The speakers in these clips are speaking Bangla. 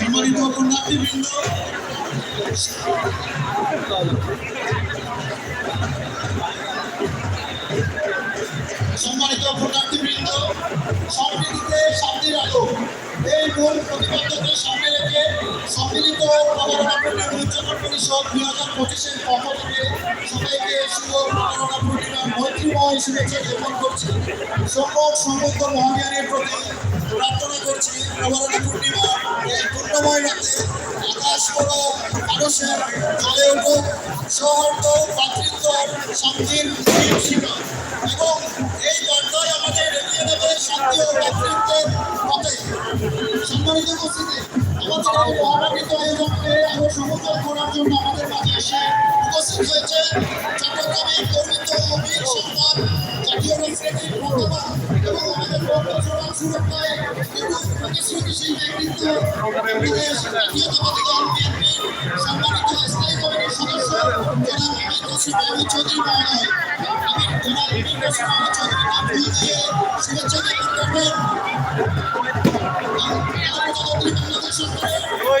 সম্মানিত পুণ্যার্থীবৃন্দ সম্মানিত পুণ্যার্থীবৃন্দ সম্মিলিতে শান্তির আলো এই মূল প্রতিবদ্ধকে সামনে রেখে সম্মিলিত নবরণাপূর্ণের উদযাপন পরিষদ দুই হাজার পঁচিশের পক্ষ থেকে সবাইকে শুভ নবরণা পূর্ণিমার মৈত্রীময় শুভেচ্ছা জ্ঞাপন করছি। সকল সমস্ত মহাজ্ঞানের প্রতি প্রার্থনা করছি নবরণা পূর্ণিমা এই পূর্ণময় রাতে আকাশ কোনো মানুষের জলে উঠুক, সৌহার্দ্য, ভাতৃত্ব শান্তির এবং সম্মানিত উপস্থিতি আমাদের এই মহানাগরিক আয়োজনকে আরও সমুদ্র করার জন্য আমাদের মাঝে এসে উপস্থিত হয়েছে চট্টগ্রামের গর্বিত বীর সন্তান জাতীয় শ্রেণির প্রথমা এবং আমাদের বর্তমান সুরক্ষায় এবং প্রতিশ্রুতিশীল ব্যক্তিত্ব বিদেশ জাতীয়তাবাদী দল বিএনপি সম্মানিত স্থায়ী কমিটির সদস্য জনাব আমির হোসেন চৌধুরী মহোদয় আমি জনাব আমির হোসেন চৌধুরী শুভেচ্ছা জ্ঞাপন করবেন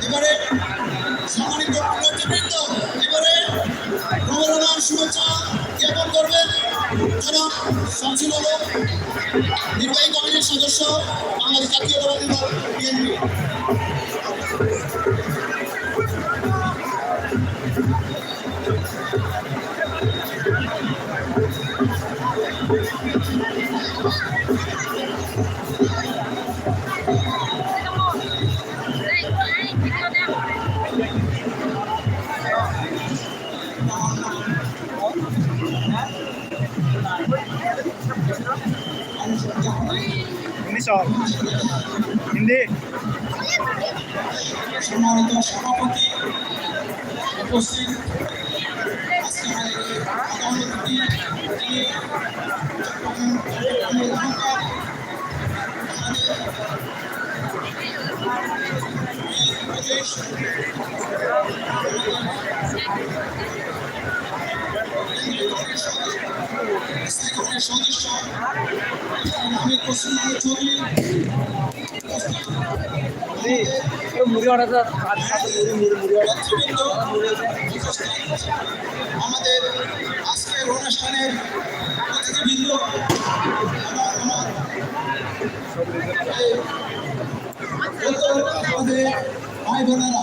এবারে সম্মানিত পুণ্যবৃন্দ এবারে নবরণার শুভেচ্ছা জ্ঞাপন করবেন জনাব শামসুল আলম নির্বাহী কমিটির সদস্য বাংলাদেশ জাতীয়তাবাদী দল BNP Ini soal. Hindi. Semua itu sama putih. Pusing. সদস্য আমি পশ্চিম চৌধুরী মুড়ি অর্ডার আমাদের আজকের অনুষ্ঠানের অতিথিবৃন্দ আমাদের ভাই বোনেরা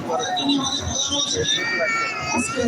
প্রধান অতিথি আজকে